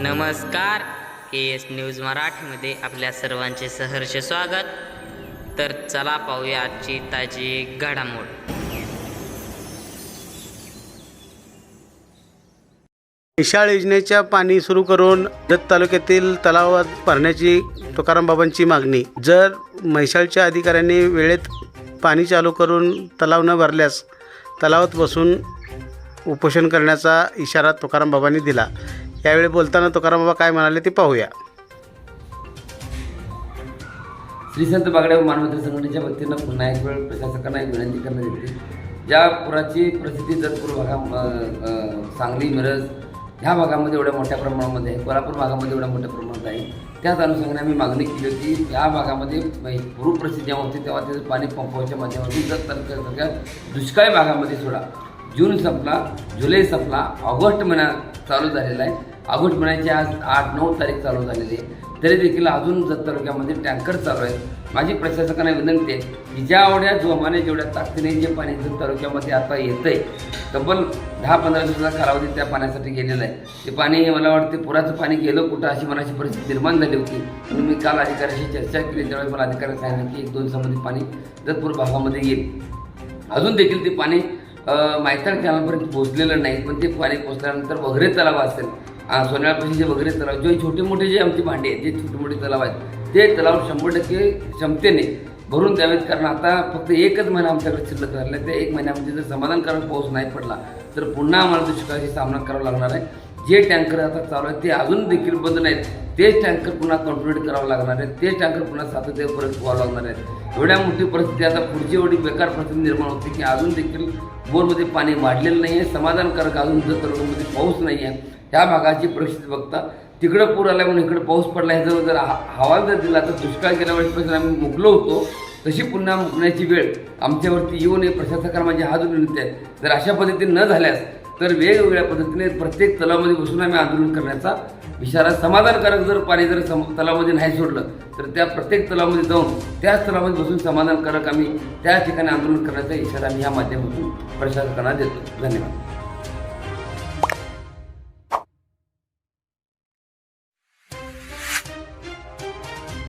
नमस्कार के S news मराठीमध्ये आपल्या सर्वांचे सहर्ष स्वागत. तर चला पाहूया आजची ताजी घडामोड. विशाळ योजनेच्या पाणी सुरू करून जत तालुक्यातील तलावात भरण्याची तुकारामबाबांची मागणी. जर म्हैसाळच्या अधिकाऱ्यांनी वेळेत पाणी चालू करून तलाव न भरल्यास तलावात बसून उपोषण करण्याचा इशारा तुकारामबाबांनी दिला. यावेळी बोलताना तुकारामबाबा काय म्हणाले ते पाहूया. श्री संत बागड्या मानवता संघटनेच्या वतीनं पुन्हा एक वेळ प्रशासकांना एक विनंती करण्यात येते. ज्या पुराची परिस्थिती जतपूर भागा सांगली मिरज ह्या भागामध्ये एवढ्या मोठ्या प्रमाणामध्ये आहे कोल्हापूर भागामध्ये एवढ्या मोठ्या प्रमाणात आहे त्याच अनुषंगाने आम्ही मागणी केली होती या भागामध्ये म्हणजे पूर परिस्थिती जेव्हा होती तेव्हा त्याचं पाणी पंपाच्या माध्यमातून जत तालुक्यासारख्या दुष्काळी भागामध्ये सोडा. जून संपला जुलै संपला ऑगस्ट महिना चालू झालेला आहे. ऑगस्ट महिन्याची आज आठ नऊ तारीख चालू झालेली आहे. तरी देखील अजून जत तालुक्यामध्ये टँकर चालू आहेत. माझी प्रशासकांना विनंती आहे की ज्या आवड्या जोमाने जेवढ्या ताकदीने जे पाणी जत तालुक्यामध्ये आता येतं आहे तब्बल दहा पंधरा दिवसाचा कालावधी त्या पाण्यासाठी गेलेला आहे. ते पाणी मला वाटते पुराचं पाणी गेलं कुठं अशी मनाची परिस्थिती निर्माण झाली होती. म्हणून मी काल अधिकाऱ्याशी चर्चा केली. त्यावेळेस मला अधिकाऱ्यांनी सांगितलं की एक दोन दिवसामध्ये पाणी जतपूर भागामध्ये येईल. अजून देखील ते पाणी मायताळ कॅनलपर्यंत पोहोचलेलं नाही पण ते पाणी पोहोचल्यानंतर वगैरे तलाव असेल. आ, सोन्याळपाशी जे वगैरे तलाव जे छोटे मोठे जे आमची भांडी आहेत जे छोटे मोठे तलाव आहेत ते तलाव शंभर टक्के क्षमतेने भरून द्यावेत. कारण आता फक्त एकच महिना आमच्याकडे शिल्लक राहिला आहे. त्या एक महिन्यामध्ये जर समाधानकारक पाऊस नाही पडला तर पुन्हा आम्हाला दुष्काळाशी सामना करावा लागणार आहे. जे टँकर आता चालू आहेत ते अजून देखील बंद नाहीत. तेच टँकर पुन्हा कंट्रोल करावं लागणार आहे तेच टँकर पुन्हा सातत्यापर्यंत व्हावं लागणार आहेत. एवढ्या मोठी परिस्थिती आता पुढची एवढी बेकार परिस्थिती निर्माण होते की अजून देखील बोरमध्ये पाणी वाढलेलं नाही आहे समाधानकारक अजून जर तालुक्यामध्ये पाऊस नाही आहे त्या भागाची परिस्थिती बघता तिकडं पूर आला म्हणून इकडं पाऊस पडला ह्याचा जर हवा जर दिला तर दुष्काळ गेल्या वेळेसपासून आम्ही मुकलो होतो तशी पुन्हा मुकण्याची वेळ आमच्यावरती येऊ नये प्रशासकांना माझी हात विनंती आहे. जर अशा पद्धतीने न झाल्यास तर वेगवेगळ्या पद्धतीने प्रत्येक तलावामध्ये बसून आम्ही आंदोलन करण्याचा इशारा समाधानकारक जर पाणी जर सम तलावामध्ये नाही सोडलं तर त्या प्रत्येक तलावामध्ये जाऊन त्याच तलावामध्ये बसून समाधानकारक आम्ही त्या ठिकाणी आंदोलन करण्याचा इशारा आम्ही या माध्यमातून प्रशासकांना देतो. धन्यवाद.